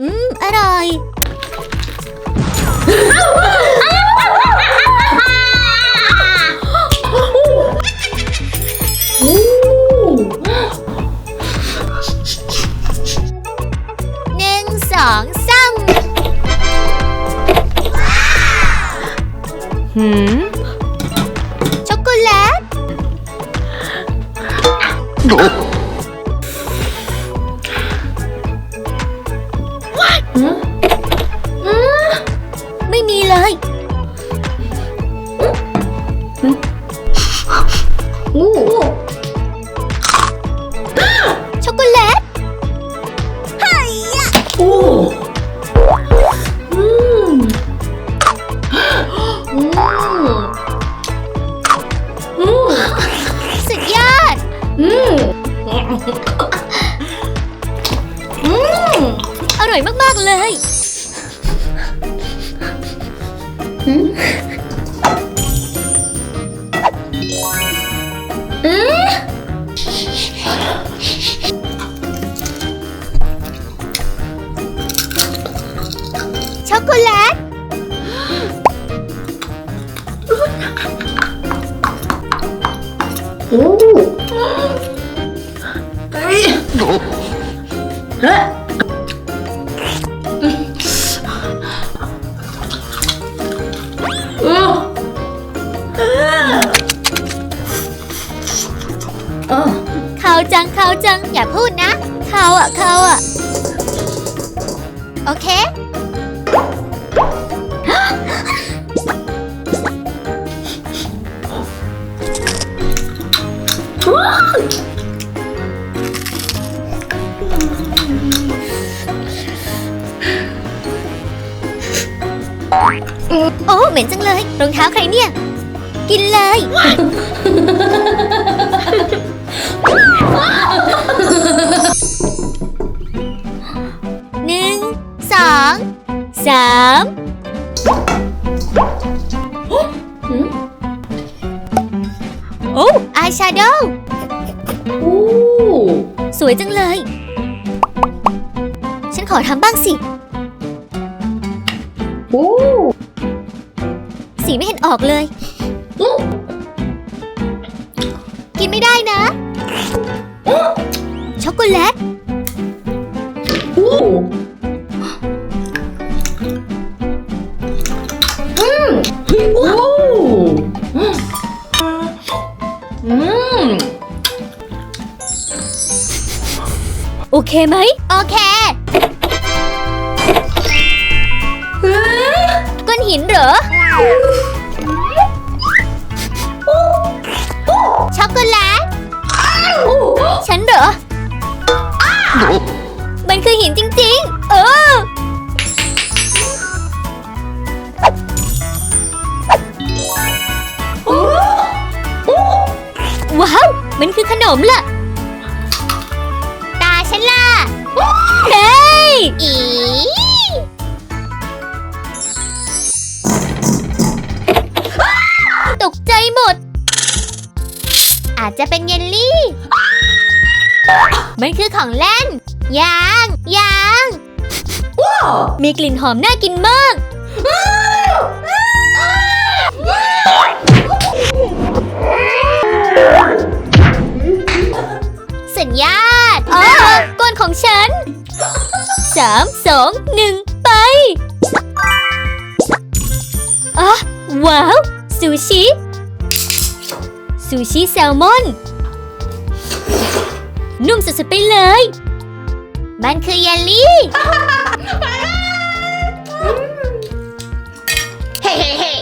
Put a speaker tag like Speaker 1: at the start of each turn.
Speaker 1: อืมอร่อยหนึ่ ไม่มีเลย
Speaker 2: อู้
Speaker 1: ช็อกโกแลตไฮยะ
Speaker 2: อู้อืมอืมอืม
Speaker 1: สุดยอด
Speaker 2: อืม อืม
Speaker 1: อร่อยมาก ๆ เลย ช็อกโกแล
Speaker 2: ออเขา
Speaker 1: จังเขาจังอย่าพูดนะ เขาอะเขาอะ โอเค โอ้เหม็นจังเลย รองเท้าใครเนี่ย กินเลยายแชโดว์
Speaker 2: อู้
Speaker 1: สวยจังเลย ฉันขอทำบ้างสิ
Speaker 2: อู้
Speaker 1: สีไม่เห็นออกเลย กินไม่ได้นะ ช็อกโกแลต
Speaker 2: อู้อื เค
Speaker 1: ไหม โอเคก้อนหินเหรอ ช็อกโกแลต ฉันเหรอ มันคือหินจริง ๆ เออ ว้าว มันคือขนมล่ะ ตาฉันล่ะ เฮ้ยอีตกใจหมด อาจจะเป็นเยลลี่ มันคือของเล่นยางยางมีกลิ่นหอมน่ากินมาก สัญญาณอ๋อก้นของฉัน สามสองหนึ่งไปอ๋อว้าว ซูชิ ซูชิแซลมอน นุ่มสุดๆไปเลย มันคือเยลลี่ เฮ้เฮ้